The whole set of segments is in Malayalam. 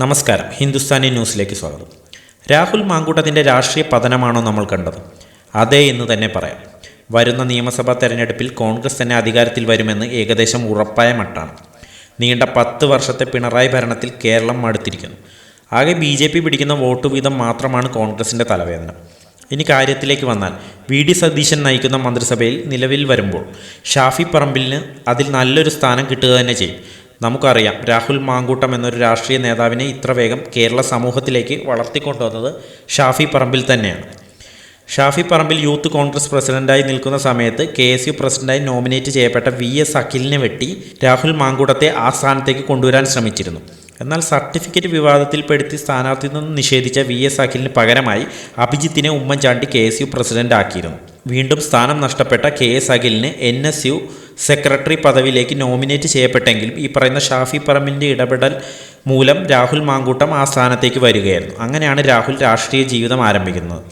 നമസ്കാരം. ഹിന്ദുസ്ഥാനി ന്യൂസിലേക്ക് സ്വാഗതം. രാഹുൽ മാങ്കൂട്ടത്തിന്റെ രാഷ്ട്രീയ പതനമാണോ നമ്മൾ കണ്ടത്? അതെ എന്ന് തന്നെ പറയാം. വരുന്ന നിയമസഭാ തെരഞ്ഞെടുപ്പിൽ കോൺഗ്രസ് തന്നെ അധികാരത്തിൽ വരുമെന്ന് ഏകദേശം ഉറപ്പായ മട്ടാണ്. നീണ്ട പത്ത് വർഷത്തെ പിണറായി ഭരണത്തിൽ കേരളം മടുത്തിരിക്കുന്നു. ആകെ ബി ജെ പി പിടിക്കുന്ന വോട്ട് വീതം മാത്രമാണ് കോൺഗ്രസിന്റെ തലവേദന. ഇനി കാര്യത്തിലേക്ക് വന്നാൽ വി ഡി സതീശൻ നയിക്കുന്ന മന്ത്രിസഭയിൽ നിലവിൽ വരുമ്പോൾ ഷാഫി പറമ്പിലിന് അതിൽ നല്ലൊരു സ്ഥാനം കിട്ടുക തന്നെ ചെയ്യും. നമുക്കറിയാം രാഹുൽ മാങ്കൂട്ടം എന്നൊരു രാഷ്ട്രീയ നേതാവിനെ ഇത്ര വേഗം കേരള സമൂഹത്തിലേക്ക് വളർത്തിക്കൊണ്ടുവന്നത് ഷാഫി പറമ്പിൽ തന്നെയാണ്. ഷാഫി പറമ്പിൽ യൂത്ത് കോൺഗ്രസ് പ്രസിഡന്റായി നിൽക്കുന്ന സമയത്ത് കെ എസ് യു പ്രസിഡന്റായി നോമിനേറ്റ് ചെയ്യപ്പെട്ട വി എസ് അഖിലിനെ വെട്ടി രാഹുൽ മാങ്കൂട്ടത്തെ ആ സ്ഥാനത്തേക്ക് കൊണ്ടുവരാൻ ശ്രമിച്ചിരുന്നു. എന്നാൽ സർട്ടിഫിക്കറ്റ് വിവാദത്തിൽപ്പെടുത്തി സ്ഥാനാർത്ഥി നിന്ന് നിഷേധിച്ച വി എസ് അഖിലിന് പകരമായി അഭിജിത്തിനെ Oommen Chandy K S U president ആക്കിയിരുന്നു വീണ്ടും സ്ഥാനം നഷ്ടപ്പെട്ട കെ എസ് അഖിലിന് എൻ എസ് യു സെക്രട്ടറി പദവിയിലേക്ക് നോമിനേറ്റ് ചെയ്യപ്പെട്ടെങ്കിലും ഈ പറയുന്ന ഷാഫി പറമ്പിന്റെ ഇടപെടൽ മൂലം രാഹുൽ മാങ്കൂട്ടം ആ സ്ഥാനത്തേക്ക് വരികയായിരുന്നു. അങ്ങനെയാണ് രാഹുൽ രാഷ്ട്രീയ ജീവിതം ആരംഭിക്കുന്നത്.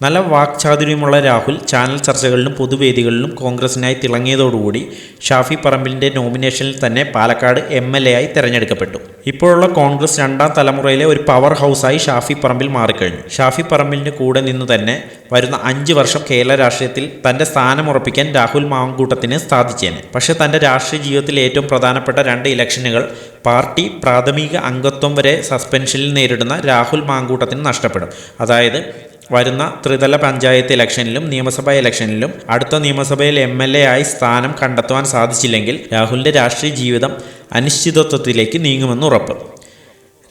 നല്ല വാക്ചാതുര്യമുള്ള രാഹുൽ ചാനൽ ചർച്ചകളിലും പൊതുവേദികളിലും കോൺഗ്രസിനായി തിളങ്ങിയതോടുകൂടി ഷാഫി പറമ്പിലിന്റെ നോമിനേഷനിൽ തന്നെ പാലക്കാട് എം എൽ എ ആയി തിരഞ്ഞെടുക്കപ്പെട്ടു. ഇപ്പോഴുള്ള കോൺഗ്രസ് രണ്ടാം തലമുറയിലെ ഒരു പവർ ഹൗസായി ഷാഫി പറമ്പിൽ മാറിക്കഴിഞ്ഞു. ഷാഫി പറമ്പിലിന്റെ കൂടെ നിന്ന് തന്നെ വരുന്ന അഞ്ച് വർഷം കേരള രാഷ്ട്രീയത്തിൽ തന്റെ സ്ഥാനം ഉറപ്പിക്കാൻ രാഹുൽ മാവൻകൂട്ടത്തിന് സാധിച്ചേനെ. പക്ഷേ തന്റെ രാഷ്ട്രീയ ജീവിതത്തിൽ ഏറ്റവും പ്രധാനപ്പെട്ട രണ്ട് ഇലക്ഷനുകൾ പാർട്ടി പ്രാഥമിക അംഗത്വം വരെ സസ്പെൻഷനിൽ നേരിടുന്ന രാഹുൽ മാങ്കൂട്ടത്തിന് നഷ്ടപ്പെടും. അതായത് വരുന്ന ത്രിതല പഞ്ചായത്ത് ഇലക്ഷനിലും നിയമസഭാ ഇലക്ഷനിലും അടുത്ത നിയമസഭയിൽ എം എൽ എ ആയി സ്ഥാനം കണ്ടെത്തുവാൻ സാധിച്ചില്ലെങ്കിൽ രാഹുലിന്റെ രാഷ്ട്രീയ ജീവിതം അനിശ്ചിതത്വത്തിലേക്ക് നീങ്ങുമെന്ന് ഉറപ്പ്.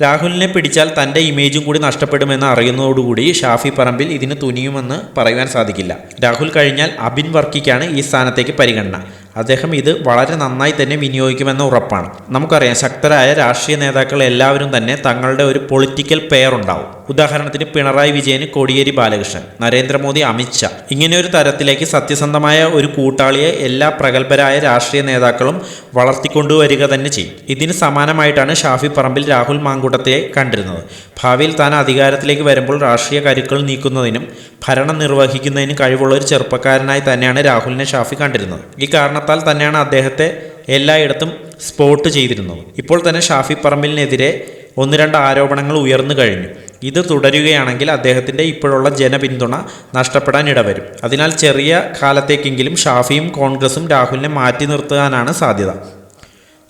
രാഹുലിനെ പിടിച്ചാൽ തന്റെ ഇമേജും കൂടി നഷ്ടപ്പെടുമെന്ന് അറിയുന്നതോടുകൂടി ഷാഫി പറമ്പിൽ ഇതിന് തുനിയുമെന്ന് പറയുവാൻ സാധിക്കില്ല. രാഹുൽ കഴിഞ്ഞാൽ അബിൻ വർക്കിക്കാണ് ഈ സ്ഥാനത്തേക്ക് പരിഗണന. അദ്ദേഹം ഇത് വളരെ നന്നായി തന്നെ വിനിയോഗിക്കുമെന്ന ഉറപ്പാണ്. നമുക്കറിയാം ശക്തരായ രാഷ്ട്രീയ നേതാക്കൾ എല്ലാവരും തന്നെ തങ്ങളുടെ ഒരു പൊളിറ്റിക്കൽ പെയർ ഉണ്ടാവും. ഉദാഹരണത്തിന് പിണറായി വിജയന് കോടിയേരി ബാലകൃഷ്ണൻ നരേന്ദ്രമോദി അമിത്ഷാ ഇങ്ങനെ ഒരു തരത്തിലേക്ക് സത്യസന്ധമായ ഒരു കൂട്ടാളിയെ എല്ലാ പ്രഗത്ഭരായ രാഷ്ട്രീയ നേതാക്കളും വളർത്തിക്കൊണ്ടുവരിക തന്നെ ചെയ്യും. ഇതിന് സമാനമായിട്ടാണ് ഷാഫി പറമ്പിൽ രാഹുൽ മാങ്കൂട്ടത്തെ കണ്ടിരുന്നത്. ഭാവിയിൽ താൻ അധികാരത്തിലേക്ക് വരുമ്പോൾ രാഷ്ട്രീയ കരുക്കൾ നീക്കുന്നതിനും ഭരണം നിർവഹിക്കുന്നതിനും കഴിവുള്ള ഒരു ചെറുപ്പക്കാരനായി തന്നെയാണ് രാഹുലിനെ ഷാഫി കണ്ടിരുന്നത്. ഈ കാരണത്താൽ തന്നെയാണ് അദ്ദേഹത്തെ എല്ലായിടത്തും സ്പോട്ട് ചെയ്തിരുന്നത്. ഇപ്പോൾ തന്നെ ഷാഫി പറമ്പിലിനെതിരെ ഒന്ന് രണ്ട് ആരോപണങ്ങൾ ഉയർന്നു കഴിഞ്ഞു. ഇത് തുടരുകയാണെങ്കിൽ അദ്ദേഹത്തിന്റെ ഇപ്പോഴുള്ള ജനപിന്തുണ നഷ്ടപ്പെടാൻ ഇടവരും. അതിനാൽ ചെറിയ കാലത്തേക്കെങ്കിലും ഷാഫിയും കോൺഗ്രസും രാഹുലിനെ മാറ്റി നിർത്താനാണ് സാധ്യത.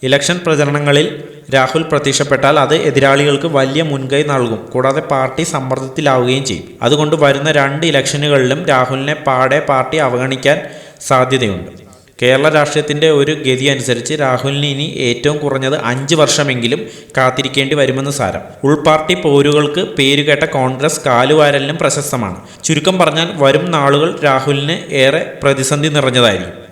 ഇലക്ഷൻ പ്രചരണങ്ങളിൽ രാഹുൽ പ്രത്യക്ഷപ്പെട്ടാൽ അത് എതിരാളികൾക്ക് വലിയ മുൻകൈ നൽകും. കൂടാതെ പാർട്ടി സമ്മർദ്ദത്തിലാവുകയും ചെയ്യും. അതുകൊണ്ട് വരുന്ന രണ്ട് ഇലക്ഷനുകളിലും രാഹുലിനെ പാടെ പാർട്ടി അവഗണിക്കാൻ സാധ്യതയുണ്ട്. കേരള രാഷ്ട്രീയത്തിന്റെ ഒരു ഗതി അനുസരിച്ച് രാഹുലിന് ഇനി ഏറ്റവും കുറഞ്ഞത് അഞ്ച് വർഷമെങ്കിലും കാത്തിരിക്കേണ്ടി വരുമെന്ന് സാരം. ഉൾപാർട്ടി പോരുകൾക്ക് പേരുകേട്ട കോൺഗ്രസ് കാലുവാരലിനും പ്രശസ്തമാണ്. ചുരുക്കം പറഞ്ഞാൽ വരും നാളുകൾ രാഹുലിന് ഏറെ പ്രതിസന്ധി നിറഞ്ഞതായിരിക്കും.